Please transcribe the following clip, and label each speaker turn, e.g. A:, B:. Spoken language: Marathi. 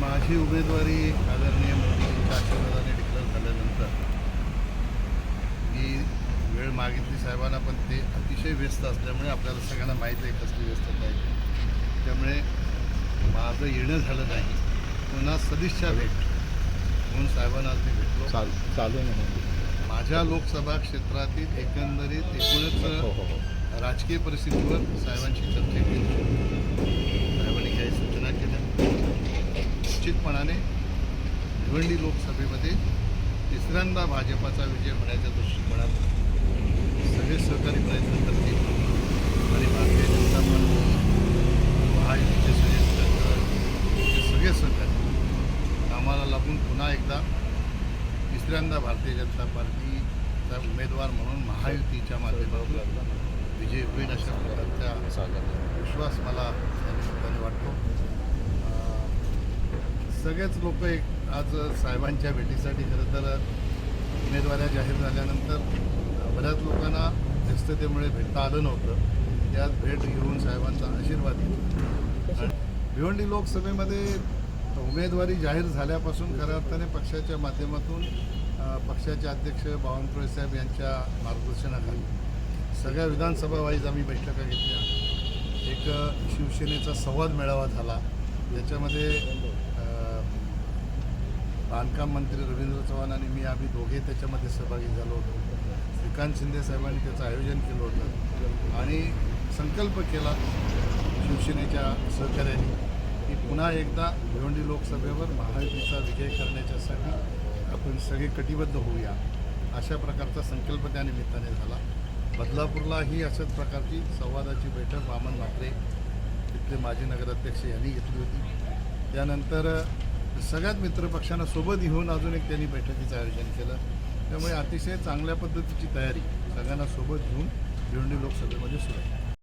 A: माझी उमेदवारी आदरणीय मोदींच्या आशीर्वादाने डिक्लेअर झाल्यानंतर मी वेळ मागितली साहेबांना पण ते अतिशय व्यस्त असल्यामुळे आपल्याला सगळ्यांना माहीत आहे कसली व्यस्तता आहे. त्यामुळे माझं येणं झालं नाही. पुन्हा सदिच्छा भेट म्हणून साहेबांना आज मी भेटलो.
B: चाल चालू
A: माझ्या लोकसभा क्षेत्रातील एकंदरीत
B: हो
A: एकूणच
B: हो हो.
A: राजकीय परिस्थितीवर साहेबांशी चर्चा केली. निश्चितपणाने भिवंडी लोकसभेमध्ये तिसऱ्यांदा भाजपाचा विजय होण्याच्या दृष्टिकोनात सगळे सहकारी प्रयत्न करतील. आणि भारतीय जनता पार्टी महायुतीचे सगळे सहकारी हे सगळे सहकारी कामाला लागून पुन्हा एकदा तिसऱ्यांदा भारतीय जनता पार्टीचा उमेदवार म्हणून महायुतीच्या माध्यमातून विजय होईल अशा प्रकारच्या
B: चालेल
A: विश्वास मला या निमित्ताने वाटतो. सगळेच लोक एक आज साहेबांच्या भेटीसाठी खरं तर उमेदवाऱ्या जाहीर झाल्यानंतर बऱ्याच लोकांना व्यस्ततेमुळे भेटता आलं नव्हतं. त्यात भेट घेऊन साहेबांचा आशीर्वाद घेतला. भिवंडी लोकसभेमध्ये उमेदवारी जाहीर झाल्यापासून खऱ्या अर्थाने पक्षाच्या माध्यमातून पक्षाचे अध्यक्ष बावनकुळे साहेब यांच्या मार्गदर्शनाखाली सगळ्या विधानसभा वाईज आम्ही बैठका घेतल्या. एक शिवसेनेचा संवाद मेळावा झाला. त्याच्यामध्ये बांधकाम मंत्री रवींद्र चव्हाण आणि मी आम्ही दोघे त्याच्यामध्ये सहभागी झालो होतो. श्रीकांत शिंदे साहेबांनी त्याचं आयोजन केलं होतं. आणि संकल्प केला शिवसेनेच्या सहकार्याने की पुन्हा एकदा भिवंडी लोकसभेवर महायुतीचा विजय करण्याच्यासाठी आपण सगळे कटिबद्ध होऊया. अशा प्रकारचा संकल्प त्या निमित्ताने झाला. बदलापूरलाही अशाच प्रकारची संवादाची बैठक वामन म्हात्रे तिथले माजी नगराध्यक्ष यांनी घेतली होती. त्यानंतर सगळ्याच मित्रपक्षांना सोबत घेऊन अजून एक त्यांनी बैठकीचं आयोजन केलं. त्यामुळे अतिशय चांगल्या पद्धतीची तयारी सगळ्यांना सोबत घेऊन भिवंडी लोकसभेमध्ये सुरू आहे.